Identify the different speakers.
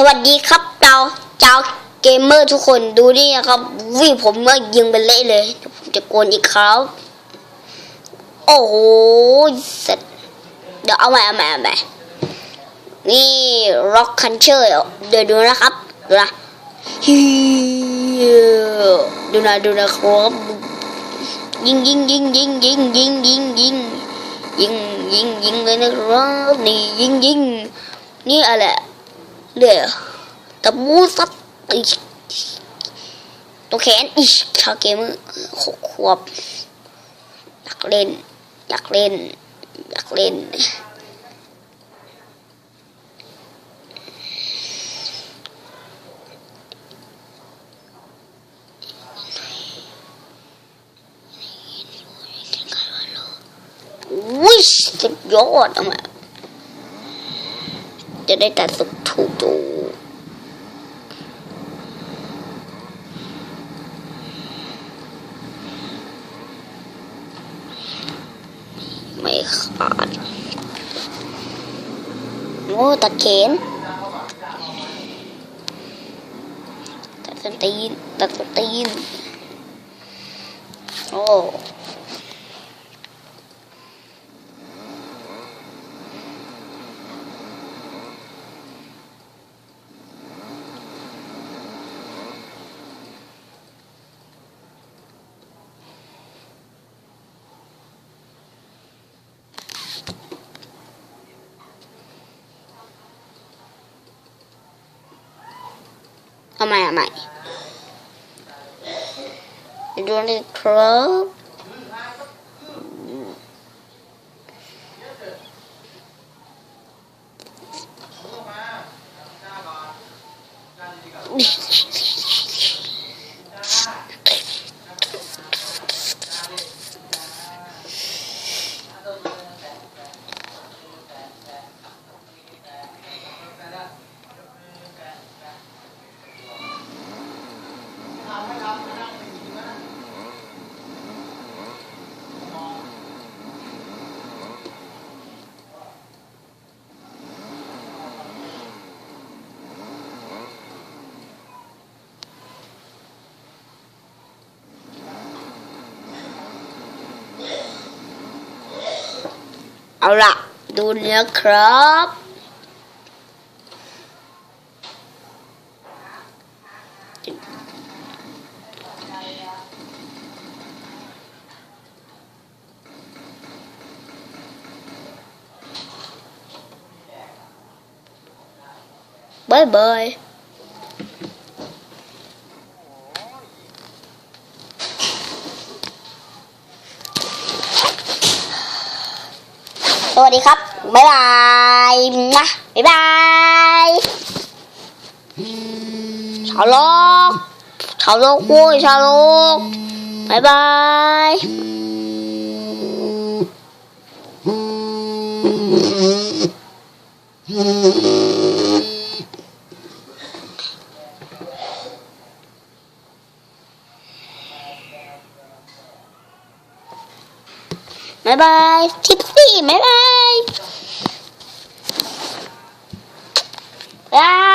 Speaker 1: สวัสดีครับเราเจ้าเกมเมอร์ทุกคนดูนี่นะครับวิผมเมื่อยิงไปเละเลยผมจะโกนอีกครับ โอ้โหเสร็จเดี๋ยวเอาใหม่เอาใหม่เอาใหม่นี่ rock country เดี๋ยวดูนะครับดูนะฮิวดูนะดูนะครับยิงยิงยิงยิงยิงยิงยิงยิงยิงยิงยิงเลยนะครับนี่ยิงยิงนี่อะไร เรือตะมูสับอีกตัวแขนอีกชาวเกมหกขวบ อยากเล่น อยากเล่น อยากเล่นวิชสุดยอดอะม จะได้แต่สุดถูกดูไม่ขาดโอ้ตะเข็นตัดสนตีนตัดสนตีนโอ้ my am I? Johnny Crab. เอาละดูเนื้อครับบายบาย สวัสดีครับ บ๊ายบายนะบ๊ายบายชาวโลกชาวโลกโว้ยชาวโลกบ๊ายบาย บ๊ายบายทิปซี่บ๊ายบายบ๊ายบาย